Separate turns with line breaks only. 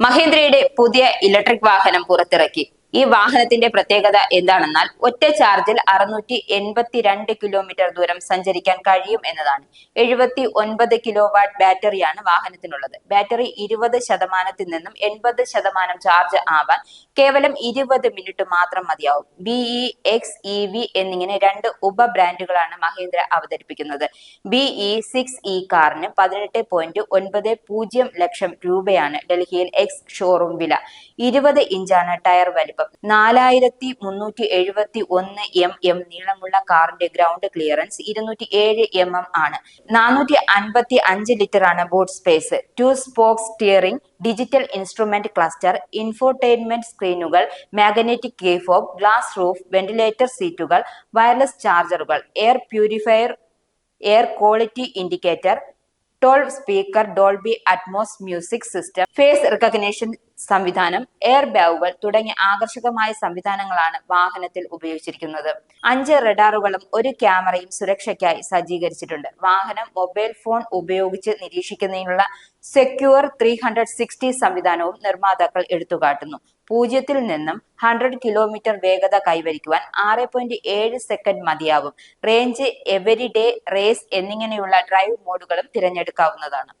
മഹേന്ദ്രയുടെ പുതിയ ഇലക്ട്രിക് വാഹനം പുറത്തിറക്കി. ഈ വാഹനത്തിന്റെ പ്രത്യേകത എന്താണെന്നാൽ ഒറ്റ ചാർജിൽ അറുന്നൂറ്റി എൺപത്തിരണ്ട് കിലോമീറ്റർ ദൂരം സഞ്ചരിക്കാൻ കഴിയും എന്നതാണ്. എഴുപത്തി ഒൻപത് കിലോ വാട്ട് ബാറ്ററിയാണ് വാഹനത്തിനുള്ളത്. ബാറ്ററി ഇരുപത് ശതമാനത്തിൽ നിന്നും എൺപത് ശതമാനം ചാർജ് ആവാൻ കേവലം ഇരുപത് മിനിറ്റ് മാത്രം മതിയാവും. ബിഇ എക്സ് ഇ വി എന്നിങ്ങനെ രണ്ട് ഉപ ബ്രാൻഡുകളാണ് മഹേന്ദ്ര അവതരിപ്പിക്കുന്നത്. ബിഇ സിക്സ് ഇ കാറിന് പതിനെട്ട് പോയിന്റ് ഒൻപത് പൂജ്യം ലക്ഷം രൂപയാണ് ഡൽഹിയിൽ എക്സ് ഷോറൂം വില. ഇരുപത് ഇഞ്ചാണ് ടയർ വലിപ്പം. നാലായിരത്തി മുന്നൂറ്റി എഴുപത്തി ഒന്ന് എം എം നീളമുള്ള കാറിന്റെ ഗ്രൗണ്ട് ക്ലിയറൻസ് ഇരുന്നൂറ്റി ഏഴ് എം എം ആണ്. നാനൂറ്റി അൻപത്തി അഞ്ച് ലിറ്റർ ആണ് boot space. Two spokes steering digital instrument cluster infotainment സ്ക്രീനുകൾ magnetic keyfob glass roof ventilator സീറ്റുകൾ wireless ചാർജറുകൾ air purifier air quality indicator toll speaker Dolby Atmos music system face recognition സംവിധാനം air ബാഗുകൾ തുടങ്ങിയ ആകർഷകമായ സംവിധാനങ്ങളാണ് വാഹനത്തിൽ ഉപയോഗിച്ചിരിക്കുന്നത്. അഞ്ച് റഡാറുകളും ഒരു ക്യാമറയും സുരക്ഷയ്ക്കായി സജ്ജീകരിച്ചിട്ടുണ്ട്. വാഹനം മൊബൈൽ ഫോൺ ഉപയോഗിച്ച് നിരീക്ഷിക്കുന്നതിനുള്ള സെക്യൂർ ത്രീ ഹൺഡ്രഡ് സിക്സ്റ്റി സംവിധാനവും നിർമ്മാതാക്കൾ എടുത്തുകാട്ടുന്നു. പൂജ്യത്തിൽ നിന്നും ഹൺഡ്രഡ് കിലോമീറ്റർ വേഗത കൈവരിക്കുവാൻ ആറ് പോയിന്റ് ഏഴ് സെക്കൻഡ് മതിയാവും. റേഞ്ച് എവരി ഡേ റേസ് എന്നിങ്ങനെയുള്ള ഡ്രൈവ് മോഡുകളും തിരഞ്ഞെടുക്കാവുന്നതാണ്.